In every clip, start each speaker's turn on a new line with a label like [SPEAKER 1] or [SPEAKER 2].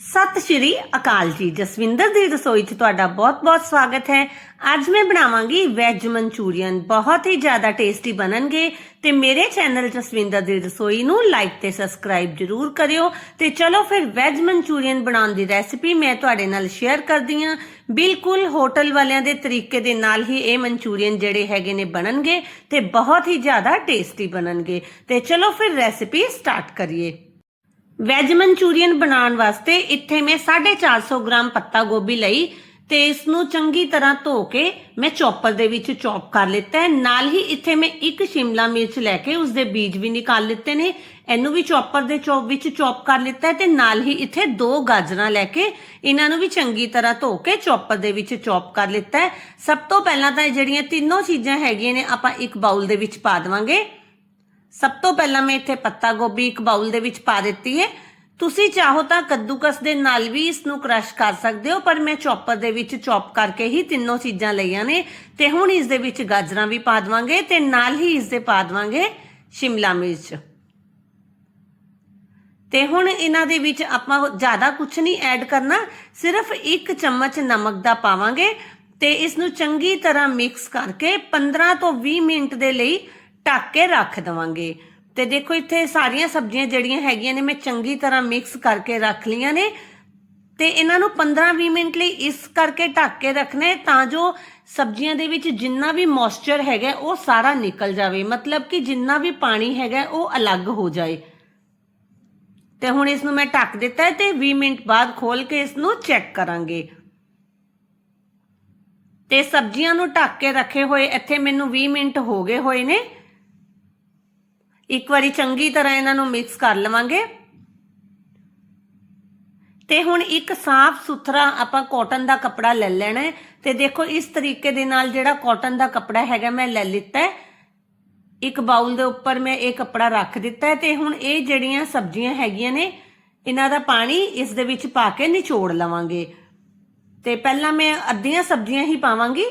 [SPEAKER 1] ਸਤਿ ਸ਼੍ਰੀ ਅਕਾਲ ਜੀ। ਜਸਵਿੰਦਰ ਦੀ ਰਸੋਈ 'ਚ ਤੁਹਾਡਾ ਬਹੁਤ-ਬਹੁਤ ਸਵਾਗਤ ਹੈ। ਅੱਜ ਮੈਂ ਬਣਾਵਾਂਗੀ ਵੈਜ ਮਨਚੂਰੀਅਨ। ਬਹੁਤ ਹੀ ਜ਼ਿਆਦਾ ਟੇਸਟੀ ਬਣਨਗੇ ਤੇ ਮੇਰੇ ਚੈਨਲ ਜਸਵਿੰਦਰ ਦੀ ਰਸੋਈ ਨੂੰ ਲਾਈਕ ਤੇ ਸਬਸਕ੍ਰਾਈਬ ਜਰੂਰ ਕਰਿਓ। ਤੇ ਚਲੋ ਫਿਰ ਵੈਜ ਮਨਚੂਰੀਅਨ ਬਣਾਉਣ ਦੀ ਰੈਸਿਪੀ ਮੈਂ ਤੁਹਾਡੇ ਨਾਲ ਸ਼ੇਅਰ ਕਰਦੀ ਹਾਂ। ਬਿਲਕੁਲ ਹੋਟਲ ਵਾਲਿਆਂ ਦੇ ਤਰੀਕੇ ਦੇ ਨਾਲ ਹੀ ਇਹ ਮਨਚੂਰੀਅਨ ਜਿਹੜੇ ਹੈਗੇ ਨੇ ਬਣਨਗੇ ਤੇ ਬਹੁਤ ਹੀ ਜ਼ਿਆਦਾ ਟੇਸਟੀ ਬਣਨਗੇ। ਤੇ ਚਲੋ ਫਿਰ ਰੈਸਿਪੀ ਸਟਾਰਟ ਕਰੀਏ। ਵੈਜ ਮਨਚੂਰੀਅਨ ਬਣਾਉਣ ਵਾਸਤੇ ਇੱਥੇ ਮੈਂ 450 ਗ੍ਰਾਮ ਪੱਤਾ ਗੋਭੀ ਲਈ ਤੇ ਇਸ ਨੂੰ ਚੰਗੀ ਤਰ੍ਹਾਂ ਧੋ ਕੇ ਮੈਂ ਚੌਪਰ ਦੇ ਵਿੱਚ ਚੌਪ ਕਰ ਲਿੱਤਾ ਹੈ। ਨਾਲ ਹੀ ਇੱਥੇ ਮੈਂ ਇੱਕ ਸ਼ਿਮਲਾ ਮਿਰਚ ਲੈ ਕੇ ਉਸ ਦੇ ਬੀਜ ਵੀ ਨਿਕਾਲ ਲਿੱਤੇ ਨੇ। ਇਹਨੂੰ ਵੀ ਚੌਪਰ ਦੇ ਚੌਪ ਵਿੱਚ ਚੌਪ ਕਰ ਲਿੱਤਾ ਹੈ ਤੇ ਨਾਲ ਹੀ ਇੱਥੇ ਦੋ ਗਾਜਰਾਂ ਲੈ ਕੇ ਇਹਨਾਂ ਨੂੰ ਵੀ ਚੰਗੀ ਤਰ੍ਹਾਂ ਧੋ ਕੇ ਚੌਪਰ ਦੇ ਵਿੱਚ ਚੌਪ ਕਰ ਲਿੱਤਾ ਹੈ। ਸਭ ਤੋਂ ਪਹਿਲਾਂ ਤਾਂ ਇਹ ਜਿਹੜੀਆਂ ਤਿੰਨੋਂ ਚੀਜ਼ਾਂ ਹੈਗੀਆਂ ਨੇ ਆਪਾਂ ਇੱਕ ਬਾਉਲ ਦੇ ਵਿੱਚ ਪਾ ਦੇਵਾਂਗੇ। ਸਭ ਤੋਂ ਪਹਿਲਾਂ ਮੈਂ ਇੱਥੇ ਪੱਤਾ ਗੋਭੀ ਇੱਕ ਬਾਉਲ ਦੇ ਵਿੱਚ ਪਾ ਦਿੱਤੀ ਹੈ। ਤੁਸੀਂ ਚਾਹੋ ਤਾਂ ਕੱਦੂਕਸ ਦੇ ਨਾਲ ਵੀ ਇਸ ਨੂੰ ਕ੍ਰਸ਼ ਕਰ ਸਕਦੇ ਹੋ, ਪਰ ਮੈਂ ਚੌਪਰ ਦੇ ਵਿੱਚ ਚੌਪ ਕਰਕੇ ਹੀ ਤਿੰਨੋਂ ਚੀਜ਼ਾਂ ਲਈਆਂ ਨੇ ਤੇ ਹੁਣ ਇਸ ਦੇ ਵਿੱਚ ਗਾਜਰਾਂ ਵੀ ਪਾ ਦਵਾਂਗੇ ਤੇ ਨਾਲ ਹੀ ਇਸ ਦੇ ਪਾ ਦਵਾਂਗੇ ਸ਼ਿਮਲਾ ਮਿਰਚ। ਤੇ ਹੁਣ ਇਹਨਾਂ ਦੇ ਵਿੱਚ ਆਪਾਂ ਜ਼ਿਆਦਾ ਕੁਝ ਨਹੀਂ ਐਡ ਕਰਨਾ, ਸਿਰਫ ਇੱਕ ਚਮਚ ਨਮਕ ਦਾ ਪਾਵਾਂਗੇ ਤੇ ਇਸ ਨੂੰ ਚੰਗੀ ਤਰ੍ਹਾਂ ਮਿਕਸ ਕਰਕੇ 15 ਤੋਂ 20 ਮਿੰਟ ਦੇ ਲਈ ਢੱਕ ਕੇ ਰੱਖ ਦਵਾਂਗੇ। ਤੇ ਦੇਖੋ ਇੱਥੇ ਸਾਰੀਆਂ ਸਬਜ਼ੀਆਂ ਜਿਹੜੀਆਂ ਹੈਗੀਆਂ ਨੇ, ਮੈਂ ਚੰਗੀ ਤਰ੍ਹਾਂ ਮਿਕਸ ਕਰਕੇ ਰੱਖ ਲਈਆਂ ਨੇ। ਤੇ ਇਹਨਾਂ ਨੂੰ 15-20 ਮਿੰਟ ਲਈ ਇਸ ਕਰਕੇ ਢੱਕ ਕੇ ਰੱਖਣਾ ਹੈ ਤਾਂ ਜੋ ਸਬਜ਼ੀਆਂ ਦੇ ਵਿੱਚ ਜਿੰਨਾ ਵੀ ਮੋਇਸਚਰ ਹੈਗਾ, ਉਹ ਸਾਰਾ ਨਿਕਲ ਜਾਵੇ। ਮਤਲਬ ਕਿ ਜਿੰਨਾ ਵੀ ਪਾਣੀ ਹੈਗਾ, ਉਹ ਅਲੱਗ ਹੋ ਜਾਏ। ਤੇ ਹੁਣ ਇਸ ਨੂੰ ਮੈਂ ਢੱਕ ਦਿੱਤਾ ਹੈ ਤੇ 20 ਮਿੰਟ ਬਾਅਦ ਖੋਲ ਕੇ ਇਸ ਨੂੰ ਚੈੱਕ ਕਰਾਂਗੇ। ਤੇ ਸਬਜ਼ੀਆਂ ਨੂੰ ਢੱਕ ਕੇ ਰੱਖੇ ਹੋਏ, ਇੱਥੇ ਮੈਨੂੰ 20 ਮਿੰਟ ਹੋ ਗਏ ਹੋਏ ਨੇ। ਇੱਕ ਵਾਰੀ ਚੰਗੀ ਤਰ੍ਹਾਂ ਇਹਨਾਂ ਨੂੰ ਮਿਕਸ ਕਰ ਲਵਾਂਗੇ। ਤੇ ਹੁਣ ਇੱਕ ਸਾਫ਼ ਸੁਥਰਾ ਆਪਾਂ ਕਾਟਨ ਦਾ ਕੱਪੜਾ ਲੈ ਲੈਣਾ ਹੈ। ਤੇ ਦੇਖੋ ਇਸ ਤਰੀਕੇ ਦੇ ਨਾਲ ਜਿਹੜਾ ਕਾਟਨ ਦਾ ਕੱਪੜਾ ਹੈਗਾ ਮੈਂ ਲੈ ਲਿੱਤਾ ਹੈ। ਇੱਕ ਬਾਉਲ ਦੇ ਉੱਪਰ ਮੈਂ ਇਹ ਕੱਪੜਾ ਰੱਖ ਦਿੱਤਾ ਹੈ ਤੇ ਹੁਣ ਇਹ ਜਿਹੜੀਆਂ ਸਬਜ਼ੀਆਂ ਹੈਗੀਆਂ ਨੇ, ਇਹਨਾਂ ਦਾ ਪਾਣੀ ਇਸ ਦੇ ਵਿੱਚ ਪਾ ਕੇ ਨਿਚੋੜ ਲਵਾਂਗੇ। ਤੇ ਪਹਿਲਾਂ ਮੈਂ ਅੱਧੀਆਂ ਸਬਜ਼ੀਆਂ ਹੀ ਪਾਵਾਂਗੀ।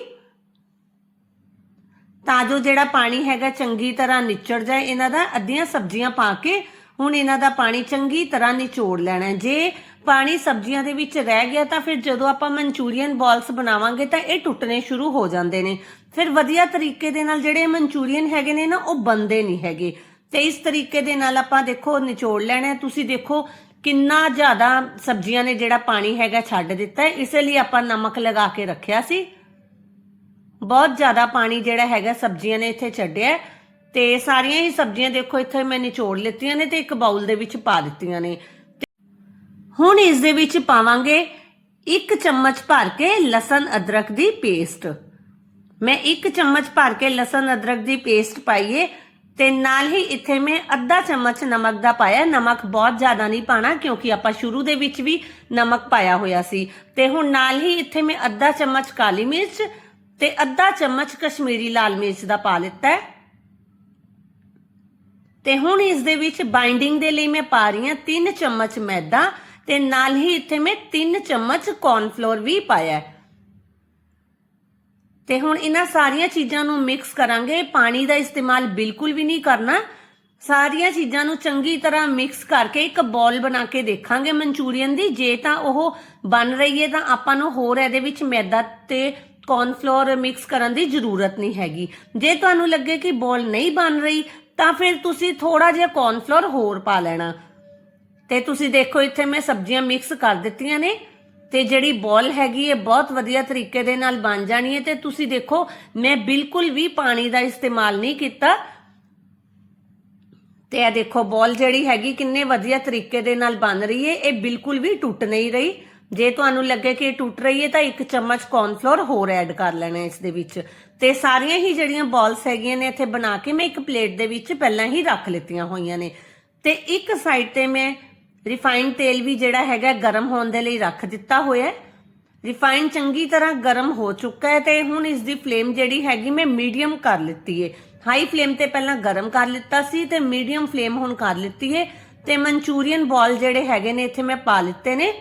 [SPEAKER 1] ਤਾਂ ਜੋ ਜਿਹੜਾ ਪਾਣੀ ਹੈਗਾ ਚੰਗੀ ਤਰ੍ਹਾਂ ਨਿਚੜ ਜਾਏ, ਇਹਨਾਂ ਦਾ ਅੱਧੀਆਂ ਸਬਜ਼ੀਆਂ ਪਾ ਕੇ ਹੁਣ ਇਹਨਾਂ ਦਾ ਪਾਣੀ ਚੰਗੀ ਤਰ੍ਹਾਂ ਨਿਚੋੜ ਲੈਣਾ ਜੇ ਪਾਣੀ ਸਬਜ਼ੀਆਂ ਦੇ ਵਿੱਚ ਰਹਿ ਗਿਆ ਤਾਂ ਫਿਰ ਜਦੋਂ ਆਪਾਂ ਮਨਚੂਰੀਅਨ ਬਾਲਸ ਬਣਾਵਾਂਗੇ ਤਾਂ ਇਹ ਟੁੱਟਣੇ ਸ਼ੁਰੂ ਹੋ ਜਾਂਦੇ ਨੇ। ਫਿਰ ਵਧੀਆ ਤਰੀਕੇ ਦੇ ਨਾਲ ਜਿਹੜੇ ਮਨਚੂਰੀਅਨ ਹੈਗੇ ਨੇ ਨਾ, ਉਹ ਬੰਦੇ ਨਹੀਂ ਹੈਗੇ। ਤੇ ਇਸ ਤਰੀਕੇ ਦੇ ਨਾਲ ਆਪਾਂ ਦੇਖੋ, ਨਿਚੋੜ ਲੈਣਾ ਤੁਸੀਂ ਦੇਖੋ ਕਿੰਨਾ ਜ਼ਿਆਦਾ ਸਬਜ਼ੀਆਂ ਨੇ ਜਿਹੜਾ ਪਾਣੀ ਹੈਗਾ ਛੱਡ ਦਿੱਤਾ ਇਸੇ ਲਈ ਆਪਾਂ ਨਮਕ ਲਗਾ ਕੇ ਰੱਖਿਆ ਸੀ। ਬਹੁਤ ਜ਼ਿਆਦਾ ਪਾਣੀ ਜਿਹੜਾ ਹੈਗਾ ਸਬਜ਼ੀਆਂ ਨੇ ਇੱਥੇ ਛੱਡਿਆ ਤੇ ਸਾਰੀਆਂ ਹੀ ਸਬਜ਼ੀਆਂ ਦੇਖੋ, ਇੱਥੇ ਮੈਂ ਨਿਚੋੜ ਲਿੱਤੀਆਂ ਨੇ ਤੇ ਇੱਕ ਬਾਉਲ ਦੇ ਵਿੱਚ ਪਾ ਦਿੱਤੀਆਂ ਨੇ। ਤੇ ਹੁਣ ਇਸ ਦੇ ਵਿੱਚ ਪਾਵਾਂਗੇ ਇੱਕ ਚਮਚ ਭਰ ਕੇ ਲਸਣ ਅਦਰਕ ਦੀ ਪੇਸਟ। ਮੈਂ ਇੱਕ ਚਮਚ ਭਰ ਕੇ ਲਸਣ ਅਦਰਕ ਦੀ ਪੇਸਟ ਪਾਈਏ ਤੇ ਨਾਲ ਹੀ ਇੱਥੇ ਮੈਂ ਅੱਧਾ ਚਮਚ ਨਮਕ ਦਾ ਪਾਇਆ। ਨਮਕ ਬਹੁਤ ਜ਼ਿਆਦਾ ਨਹੀਂ ਪਾਣਾ ਕਿਉਂਕਿ ਆਪਾਂ ਸ਼ੁਰੂ ਦੇ ਵਿੱਚ ਵੀ ਨਮਕ ਪਾਇਆ ਹੋਇਆ ਸੀ। ਤੇ ਹੁਣ ਨਾਲ ਹੀ ਇੱਥੇ ਮੈਂ ਅੱਧਾ ਚਮਚ ਕਾਲੀ ਮਿਰਚ ਤੇ ਅੱਧਾ ਚਮਚ ਕਸ਼ਮੀਰੀ ਲਾਲ ਮਿਰਚ ਦਾ ਪਾ ਲਿੱਤਾ ਹੈ। ਤੇ ਹੁਣ ਇਸ ਦੇ ਵਿੱਚ ਬਾਈਂਡਿੰਗ ਦੇ ਲਈ ਮੈਂ ਪਾ ਰਹੀ ਹਾਂ 3 ਚਮਚ ਮੈਦਾ ਤੇ ਨਾਲ ਹੀ ਇੱਥੇ ਮੈਂ 3 ਚਮਚ ਕੌਰਨਫਲੋਰ ਵੀ ਪਾਇਆ ਤੇ ਹੁਣ ਇਹਨਾਂ ਸਾਰੀਆਂ ਚੀਜ਼ਾਂ ਨੂੰ ਮਿਕਸ ਕਰਾਂਗੇ। ਪਾਣੀ ਦਾ ਇਸਤੇਮਾਲ ਬਿਲਕੁਲ ਵੀ ਨਹੀਂ ਕਰਨਾ। ਸਾਰੀਆਂ ਚੀਜ਼ਾਂ ਨੂੰ ਚੰਗੀ ਤਰ੍ਹਾਂ ਮਿਕਸ ਕਰਕੇ ਇੱਕ ਬੋਲ ਬਣਾ ਕੇ ਦੇਖਾਂਗੇ ਮਨਚੂਰੀਅਨ ਦੀ। ਜੇ ਤਾਂ ਉਹ ਬਣ ਰਹੀ ਹੈ ਤਾਂ ਆਪਾਂ ਨੂੰ ਹੋਰ ਇਹਦੇ ਵਿੱਚ ਮੈਦਾ ਤੇ ਕੌਰਨਫਲੋਰ ਮਿਕਸ ਕਰਨ ਦੀ ਜ਼ਰੂਰਤ ਨਹੀਂ ਹੈਗੀ। ਜੇ ਤੁਹਾਨੂੰ ਲੱਗੇ ਕਿ ਬੋਲ ਨਹੀਂ ਬਣ ਰਹੀ, ਤਾਂ ਫਿਰ ਤੁਸੀਂ ਥੋੜਾ ਜਿਹਾ ਕੌਰਨਫਲੋਰ ਹੋਰ ਪਾ ਲੈਣਾ। ਤੇ ਤੁਸੀਂ ਦੇਖੋ, ਇੱਥੇ ਮੈਂ ਸਬਜ਼ੀਆਂ ਮਿਕਸ ਕਰ ਦਿੱਤੀਆਂ ਨੇ ਤੇ ਜਿਹੜੀ ਬੋਲ ਹੈਗੀ ਇਹ ਬਹੁਤ ਵਧੀਆ ਤਰੀਕੇ ਦੇ ਨਾਲ ਬਣ ਜਾਣੀ ਹੈ ਤੇ ਤੁਸੀਂ ਦੇਖੋ, ਮੈਂ ਬਿਲਕੁਲ ਵੀ ਪਾਣੀ ਦਾ ਇਸਤੇਮਾਲ ਨਹੀਂ ਕੀਤਾ। ਤੇ ਇਹ ਦੇਖੋ, ਬੋਲ ਜਿਹੜੀ ਹੈਗੀ ਕਿੰਨੇ ਵਧੀਆ ਤਰੀਕੇ ਦੇ ਨਾਲ ਬਣ ਰਹੀ ਹੈ, ਇਹ ਬਿਲਕੁਲ ਵੀ ਟੁੱਟ ਨਹੀਂ ਰਹੀ। ਜੇ ਤੁਹਾਨੂੰ ਲੱਗੇ ਕਿ ਇਹ ਟੁੱਟ ਰਹੀ ਹੈ ਤਾਂ ਇੱਕ ਚਮਚ ਕੌਰਨਫਲੋਰ ਹੋਰ ਐਡ ਕਰ ਲੈਣਾ ਇਸ ਦੇ ਵਿੱਚ। ਤੇ ਸਾਰੀਆਂ ਹੀ ਜਿਹੜੀਆਂ ਬਾਲਸ ਹੈਗੀਆਂ ਨੇ ਇੱਥੇ ਬਣਾ ਕੇ ਮੈਂ ਇੱਕ ਪਲੇਟ ਦੇ ਵਿੱਚ ਪਹਿਲਾਂ ਹੀ ਰੱਖ ਲਿੱਤੀਆਂ ਹੋਈਆਂ ਨੇ। ਤੇ ਇੱਕ ਸਾਈਡ ਤੇ ਮੈਂ ਰਿਫਾਈਨਡ ਤੇਲ ਵੀ ਜਿਹੜਾ ਹੈਗਾ ਗਰਮ ਹੋਣ ਦੇ ਲਈ ਰੱਖ ਦਿੱਤਾ ਹੋਇਆ ਹੈ। ਰਿਫਾਈਨ ਚੰਗੀ ਤਰ੍ਹਾਂ ਗਰਮ ਹੋ ਚੁੱਕਾ ਹੈ ਤੇ ਹੁਣ ਇਸ ਦੀ ਫਲੇਮ ਜਿਹੜੀ ਹੈਗੀ ਮੈਂ ਮੀਡੀਅਮ ਕਰ ਲਿੱਤੀ ਹੈ। ਹਾਈ ਫਲੇਮ ਤੇ ਪਹਿਲਾਂ ਗਰਮ ਕਰ ਲਿੱਤਾ ਸੀ ਤੇ ਮੀਡੀਅਮ ਫਲੇਮ ਹੁਣ ਕਰ ਲਿੱਤੀ ਹੈ। ਤੇ ਮਨਚੂਰੀਅਨ ਬਾਲ ਜਿਹੜੇ ਹੈਗੇ ਨੇ ਇੱਥੇ ਮੈਂ ਪਾ ਲਿੱਤੇ ਨੇ।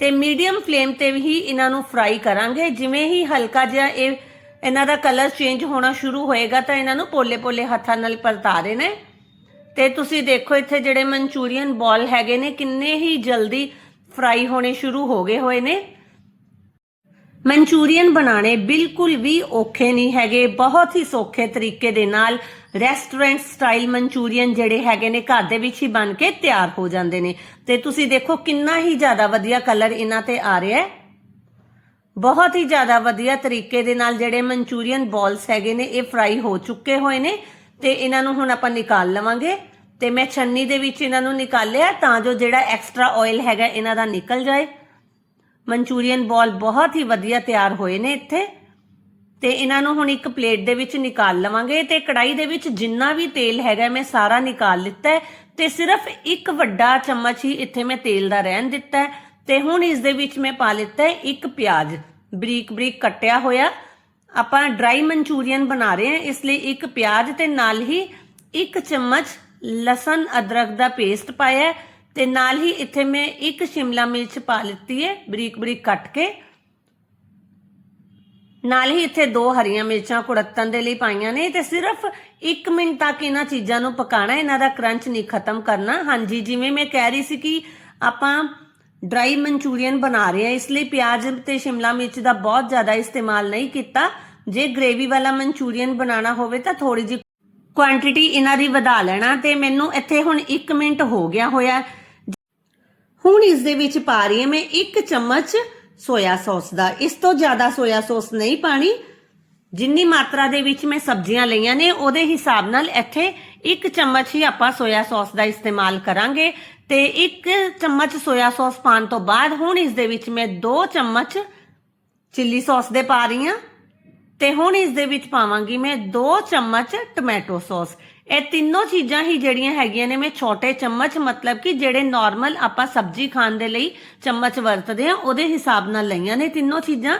[SPEAKER 1] ਤੇ ਮੀਡੀਅਮ ਫਲੇਮ ਤੇ ਵੀ ਇਹਨਾਂ ਨੂੰ ਫਰਾਈ ਕਰਾਂਗੇ। ਜਿਵੇਂ ਹੀ ਹਲਕਾ ਜਿਹਾ ਇਹ ਇਹਨਾਂ ਦਾ ਕਲਰ ਚੇਂਜ ਹੋਣਾ ਸ਼ੁਰੂ ਹੋਏਗਾ ਤਾਂ ਇਹਨਾਂ ਨੂੰ ਪੋਲੇ-ਪੋਲੇ ਹੱਥਾਂ ਨਾਲ ਪਰਤਾ ਰਹੇ ਨੇ। ਤੇ ਤੁਸੀਂ ਦੇਖੋ ਇੱਥੇ ਜਿਹੜੇ ਮਨਚੂਰੀਅਨ ਬਾਲ ਹੈਗੇ ਨੇ, ਕਿੰਨੇ ਹੀ ਜਲਦੀ ਫਰਾਈ ਹੋਣੇ ਸ਼ੁਰੂ ਹੋ ਗਏ ਹੋਏ ਨੇ। ਮਨਚੂਰੀਅਨ ਬਣਾਣੇ ਬਿਲਕੁਲ ਵੀ ਔਖੇ ਨਹੀਂ ਹੈਗੇ, ਬਹੁਤ ਹੀ ਸੌਖੇ ਤਰੀਕੇ ਦੇ ਨਾਲ ਰੈਸਟੋਰੈਂਟ ਸਟਾਈਲ ਮਨਚੂਰੀਅਨ ਜਿਹੜੇ ਹੈਗੇ ਨੇ ਘਰ ਦੇ ਵਿੱਚ ਹੀ ਬਣ ਕੇ ਤਿਆਰ ਹੋ ਜਾਂਦੇ ਨੇ। ਤੇ ਤੁਸੀਂ ਦੇਖੋ ਕਿੰਨਾ ਹੀ ਜ਼ਿਆਦਾ ਵਧੀਆ ਕਲਰ ਇਹਨਾਂ ਤੇ ਆ ਰਿਹਾ ਹੈ। ਬਹੁਤ ਹੀ ਜ਼ਿਆਦਾ ਵਧੀਆ ਤਰੀਕੇ ਦੇ ਨਾਲ ਜਿਹੜੇ ਮਨਚੂਰੀਅਨ ਬਾਲਸ ਹੈਗੇ ਨੇ, ਇਹ ਫਰਾਈ ਹੋ ਚੁੱਕੇ ਹੋਏ ਨੇ। ਤੇ ਇਹਨਾਂ ਨੂੰ ਹੁਣ ਆਪਾਂ ਨਿਕਾਲ ਲਵਾਂਗੇ। ਤੇ ਮੈਂ ਛੰਨੀ ਦੇ ਵਿੱਚ ਇਹਨਾਂ ਨੂੰ ਨਿਕਾਲਿਆ ਤਾਂ ਜੋ ਜਿਹੜਾ ਐਕਸਟਰਾ ਆਇਲ ਹੈਗਾ ਇਹਨਾਂ ਦਾ ਨਿਕਲ ਜਾਏ। ਮਨਚੂਰੀਅਨ ਬਾਲ ਬਹੁਤ ਹੀ ਵਧੀਆ ਤਿਆਰ ਹੋਏ ਨੇ ਇੱਥੇ। ਤੇ ਇਹਨਾਂ ਨੂੰ ਹੁਣ ਇੱਕ ਪਲੇਟ ਦੇ ਵਿੱਚ ਨਿਕਾਲ ਲਵਾਂਗੇ ਤੇ ਕੜਾਈ ਦੇ ਵਿੱਚ ਜਿੰਨਾ ਵੀ ਤੇਲ ਹੈਗਾ ਮੈਂ ਸਾਰਾ ਨਿਕਾਲ ਲਿੱਤਾ ਹੈ ਤੇ ਸਿਰਫ ਇੱਕ ਵੱਡਾ ਚਮਚ ਹੀ ਇੱਥੇ ਮੈਂ ਤੇਲ ਦਾ ਰਹਿਣ ਦਿੱਤਾ ਹੈ ਤੇ ਹੁਣ ਇਸ ਦੇ ਵਿੱਚ ਮੈਂ ਪਾ ਲਿੱਤਾ ਇੱਕ ਪਿਆਜ਼। ਬਰੀਕ ਬਰੀਕ ਕੱਟਿਆ ਹੋਇਆ। ਆਪਾਂ ਡਰਾਈ ਮਨਚੂਰੀਅਨ ਬਣਾ ਰਹੇ ਹਾਂ, ਇਸ ਲਈ ਇੱਕ ਪਿਆਜ਼ ਤੇ ਨਾਲ ਹੀ ਇੱਕ ਚਮਚ ਲਸਣ ਅਦਰਕ ਦਾ ਪੇਸਟ ਪਾਇਆ ਹੈ ਤੇ ਨਾਲ ਹੀ ਇੱਥੇ ਮੈਂ ਇੱਕ ਸ਼ਿਮਲਾ ਮਿਰਚ ਪਾ ਲਿੱਤੀ ਹੈ ਬਰੀਕ ਬਰੀਕ ਕੱਟ ਕੇ। ਨਾਲ ਹੀ ਇੱਥੇ ਦੋ ਹਰੀਆਂ ਮਿਰਚਾਂ ਕੁੜੱਤਣ ਦੇ ਲਈ ਪਾਈਆਂ ਨੇ ਤੇ ਸਿਰਫ 1 ਮਿੰਟ ਤੱਕ ਇਹਨਾਂ ਚੀਜ਼ਾਂ ਨੂੰ ਪਕਾਣਾ, ਇਹਨਾਂ ਦਾ ਕਰੰਚ ਨਹੀਂ ਖਤਮ ਕਰਨਾ। ਹਾਂਜੀ, ਜਿਵੇਂ ਮੈਂ ਕਹਿ ਰਹੀ ਸੀ ਕਿ ਆਪਾਂ ਡਰਾਈ ਮਨਚੂਰੀਅਨ ਬਣਾ ਰਹੇ ਹਾਂ, ਇਸ ਲਈ ਪਿਆਜ਼ ਤੇ ਸ਼ਿਮਲਾ ਮਿਰਚ ਦਾ ਬਹੁਤ ਜ਼ਿਆਦਾ ਇਸਤੇਮਾਲ ਨਹੀਂ ਕੀਤਾ। ਜੇ ਗ੍ਰੇਵੀ ਵਾਲਾ ਮਨਚੂਰੀਅਨ ਬਣਾਉਣਾ ਹੋਵੇ ਤਾਂ ਥੋੜੀ ਜਿਹੀ ਕੁਆਂਟੀਟੀ ਇਹਨਾਂ ਦੀ ਵਧਾ ਲੈਣਾ ਤੇ ਮੈਨੂੰ ਇੱਥੇ ਹੁਣ 1 ਮਿੰਟ ਹੋ ਗਿਆ ਹੋਇਆ। ਹੁਣ ਇਸ ਦੇ ਵਿੱਚ ਪਾ ਰਹੀ ਹਾਂ ਮੈਂ 1 ਚਮਚ ਸੋਇਆ ਸੌਸ ਦਾ। ਇਸ ਤੋਂ ਜ਼ਿਆਦਾ ਸੋਇਆ ਸੌਸ ਨਹੀਂ ਪਾਣੀ। ਜਿੰਨੀ ਮਾਤਰਾ ਦੇ ਵਿੱਚ ਮੈਂ ਸਬਜ਼ੀਆਂ ਲਈਆਂ ਨੇ, ਉਹਦੇ ਹਿਸਾਬ ਨਾਲ ਇੱਥੇ ਇੱਕ ਚਮਚ ਹੀ ਆਪਾਂ ਸੋਇਆ ਸੌਸ ਦਾ ਇਸਤੇਮਾਲ ਕਰਾਂਗੇ। ਤੇ ਇੱਕ ਚਮਚ ਸੋਇਆ ਸੌਸ ਪਾਣ ਤੋਂ ਬਾਅਦ ਹੁਣ ਇਸ ਦੇ ਵਿੱਚ ਮੈਂ 2 ਚਮਚ ਚਿੱਲੀ ਸੌਸ ਦੇ ਪਾ ਰਹੀ ਹਾਂ। ਤੇ ਹੁਣ ਇਸ ਦੇ ਵਿੱਚ ਪਾਵਾਂਗੀ ਮੈਂ 2 ਚਮਚ ਟੋਮੈਟੋ ਸੌਸ। ਇਹ ਤਿੰਨੋਂ ਚੀਜ਼ਾਂ ਹੀ ਜਿਹੜੀਆਂ ਹੈਗੀਆਂ ਨੇ, ਮੈਂ ਛੋਟੇ ਚਮਚ, ਮਤਲਬ ਕਿ ਜਿਹੜੇ ਨਾਰਮਲ ਆਪਾਂ ਸਬਜ਼ੀ ਖਾਣ ਦੇ ਲਈ ਚਮਚ ਵਰਤਦੇ ਆ ਉਹਦੇ ਹਿਸਾਬ ਨਾਲ ਲਈਆਂ ਨੇ ਤਿੰਨੋਂ ਚੀਜ਼ਾਂ।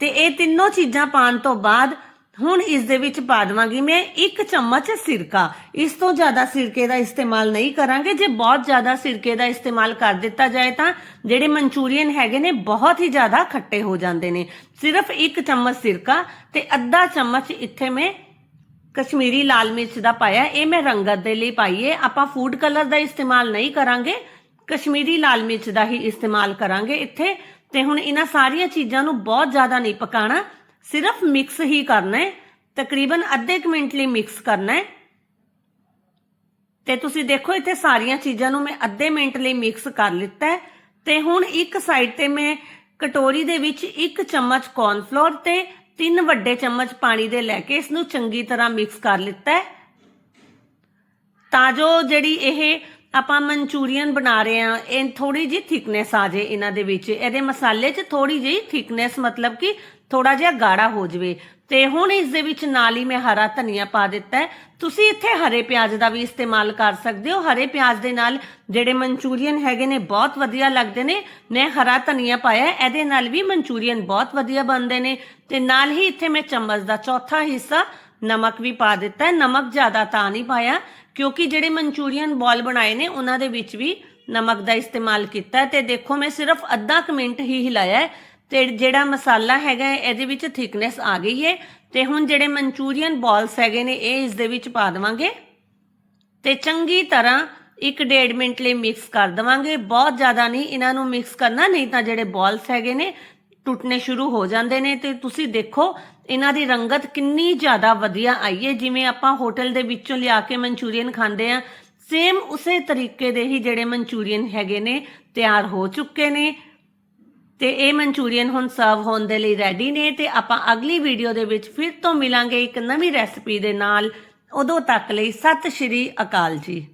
[SPEAKER 1] ਤੇ ਇਹ ਤਿੰਨੋਂ ਚੀਜ਼ਾਂ ਪਾਣ ਤੋਂ ਬਾਅਦ ਹੁਣ ਇਸ ਦੇ ਵਿੱਚ ਪਾ ਦਵਾਂਗੀ ਮੈਂ 1 ਚਮਚ ਸਿਰਕਾ। ਇਸ ਤੋਂ ਜ਼ਿਆਦਾ ਸਿਰਕੇ ਦਾ ਇਸਤੇਮਾਲ ਨਹੀਂ ਕਰਾਂਗੇ। ਜੇ ਬਹੁਤ ਜ਼ਿਆਦਾ ਸਿਰਕੇ ਦਾ ਇਸਤੇਮਾਲ ਕਰ ਦਿੱਤਾ ਜਾਏ ਤਾਂ ਜਿਹੜੇ ਮਨਚੂਰੀਅਨ ਹੈਗੇ ਨੇ, ਬਹੁਤ ਹੀ ਜ਼ਿਆਦਾ ਖੱਟੇ ਹੋ ਜਾਂਦੇ ਨੇ। ਸਿਰਫ 1 ਚਮਚ ਸਿਰਕਾ ਤੇ ਅੱਧਾ ਚਮਚ ਇੱਥੇ ਮੈਂ ਕਸ਼ਮੀਰੀ ਲਾਲ ਮਿਰਚ ਦਾ ਪਾਇਆ। ਇਹ ਮੈਂ ਰੰਗਤ ਦੇ ਲਈ ਪਾਈਏ ਆਪਾਂ ਫੂਡ ਕਲਰ ਦਾ ਇਸਤੇਮਾਲ ਨਹੀਂ ਕਰਾਂਗੇ। ਕਸ਼ਮੀਰੀ ਲਾਲ ਮਿਰਚ ਦਾ ਹੀ ਇਸਤੇਮਾਲ ਕਰਾਂਗੇ ਇੱਥੇ। ਤੇ ਹੁਣ ਇਹਨਾਂ ਸਾਰੀਆਂ ਚੀਜ਼ਾਂ ਨੂੰ ਬਹੁਤ ਜ਼ਿਆਦਾ ਨਹੀਂ ਪਕਾਣਾ। ਸਿਰਫ ਮਿਕਸ ਹੀ ਕਰਨਾ ਹੈ। ਤਕਰੀਬਨ ਅੱਧੇ ਕੁ ਮਿੰਟ ਲਈ ਮਿਕਸ ਕਰਨਾ ਹੈ। ਤੇ ਤੁਸੀਂ ਦੇਖੋ, ਇੱਥੇ ਸਾਰੀਆਂ ਚੀਜ਼ਾਂ ਨੂੰ ਮੈਂ ਅੱਧੇ ਮਿੰਟ ਲਈ ਮਿਕਸ ਕਰ ਲਿੱਤਾ ਹੈ। ਤੇ ਹੁਣ ਇੱਕ ਸਾਈਡ ਤੇ ਮੈਂ ਕਟੋਰੀ ਦੇ ਵਿੱਚ ਇੱਕ ਚਮਚ ਕੌਰਨਫਲੋਰ ਤੇ ਤਿੰਨ ਵੱਡੇ ਚਮਚ ਪਾਣੀ ਦੇ ਲੈ ਕੇ ਇਸ ਨੂੰ ਚੰਗੀ ਤਰ੍ਹਾਂ ਮਿਕਸ ਕਰ ਲਿੱਤਾ ਹੈ। ਤਾਂ ਜੋ ਜਿਹੜੀ ਇਹ ਆਪਾਂ ਮਨਚੂਰੀਅਨ ਬਣਾ ਰਹੇ ਆ ਇਹ ਥੋੜੀ ਜਿਹੀ ਥਿਕਨੈਸ ਆ ਜੇ ਇਹਨਾਂ ਦੇ ਵਿੱਚ। ਇਹਦੇ ਮਸਾਲੇ 'ਚ ਥੋੜੀ ਜਿਹੀ ਥਿਕਨੈਸ ਮਤਲਬ ਕਿ ਥੋੜਾ ਜਿਹਾ ਗਾੜਾ ਹੋ ਜਵੇ। ਤੇ ਹੁਣ ਇਸ ਦੇ ਵਿੱਚ ਨਾਲ ਹੀ ਮੈਂ ਹਰਾ ਧਨੀਆ ਪਾ ਦਿੱਤਾ ਹੈ। ਤੁਸੀਂ ਇੱਥੇ ਹਰੇ ਪਿਆਜ਼ ਦਾ ਵੀ ਇਸਤੇਮਾਲ ਕਰ ਸਕਦੇ ਹੋ। ਹਰੇ ਪਿਆਜ਼ ਦੇ ਨਾਲ ਜਿਹੜੇ ਮਨਚੂਰੀਅਨ ਹੈਗੇ ਨੇ, ਬਹੁਤ ਵਧੀਆ ਲੱਗਦੇ ਨੇ। ਮੈਂ ਹਰਾ ਧਨੀਆ ਪਾਇਆ ਇਹਦੇ ਨਾਲ ਵੀ ਮਨਚੂਰੀਅਨ ਬਹੁਤ ਵਧੀਆ ਬਣਦੇ ਨੇ। ਤੇ ਨਾਲ ਹੀ ਇੱਥੇ ਮੈਂ ਚਮਚ ਦਾ ਚੌਥਾ ਹਿੱਸਾ ਨਮਕ ਵੀ ਪਾ ਦਿੱਤਾ ਹੈ। ਨਮਕ ਜ਼ਿਆਦਾ ਤਾਂ ਨਹੀਂ ਪਾਇਆ, ਕਿਉਂਕਿ ਜਿਹੜੇ ਮਨਚੂਰੀਅਨ ਬਾਲ ਬਣਾਏ ਨੇ, ਉਹਨਾਂ ਦੇ ਵਿੱਚ ਵੀ ਨਮਕ ਦਾ ਇਸਤੇਮਾਲ ਕੀਤਾ ਤੇ ਦੇਖੋ, ਮੈਂ ਸਿਰਫ ਅੱਧਾ ਕੁ ਮਿੰਟ ਹੀ ਹਿਲਾਇਆ ਤੇ ਜਿਹੜਾ ਮਸਾਲਾ ਹੈਗਾ ਇਹਦੇ ਵਿੱਚ ਥਿਕਨੈਸ ਆ ਗਈ ਹੈ। ਤੇ ਹੁਣ ਜਿਹੜੇ ਮਨਚੂਰੀਅਨ ਬਾਲਸ ਹੈਗੇ ਨੇ, ਇਹ ਇਸ ਦੇ ਵਿੱਚ ਪਾ ਦੇਵਾਂਗੇ। ਤੇ ਚੰਗੀ ਤਰ੍ਹਾਂ 1.5 ਮਿੰਟ ਲਈ ਮਿਕਸ ਕਰ ਦਵਾਂਗੇ। ਬਹੁਤ ਜ਼ਿਆਦਾ ਨਹੀਂ, ਇਹਨਾਂ ਨੂੰ ਮਿਕਸ ਕਰਨਾ, ਨਹੀਂ ਤਾਂ ਜਿਹੜੇ ਬਾਲਸ ਹੈਗੇ ਨੇ ਟੁੱਟਨੇ ਸ਼ੁਰੂ ਹੋ ਜਾਂਦੇ ਨੇ। ਤੇ ਤੁਸੀਂ ਦੇਖੋ, ਇਹਨਾਂ ਦੀ ਰੰਗਤ ਕਿੰਨੀ ਜ਼ਿਆਦਾ ਵਧੀਆ ਆਈ ਹੈ। ਜਿਵੇਂ ਆਪਾਂ ਹੋਟਲ ਦੇ ਵਿੱਚੋਂ ਲਿਆ ਕੇ ਮਨਚੂਰੀਅਨ ਖਾਂਦੇ ਆ ਸੇਮ ਉਸੇ ਤਰੀਕੇ ਦੇ ਹੀ ਜਿਹੜੇ ਮਨਚੂਰੀਅਨ ਹੈਗੇ ਨੇ, ਤਿਆਰ ਹੋ ਚੁੱਕੇ ਨੇ। ਤੇ ਇਹ ਮਨਚੂਰੀਅਨ ਹੁਣ ਸਰਵ ਹੋਣ ਦੇ ਲਈ ਰੈਡੀ ਨੇ ਤੇ ਆਪਾਂ ਅਗਲੀ ਵੀਡੀਓ ਦੇ ਵਿੱਚ ਫਿਰ ਤੋਂ ਮਿਲਾਂਗੇ ਇੱਕ ਨਵੀਂ ਰੈਸਪੀ ਦੇ ਨਾਲ। ਉਦੋਂ ਤੱਕ ਲਈ ਸਤਿ ਸ਼੍ਰੀ ਅਕਾਲ ਜੀ।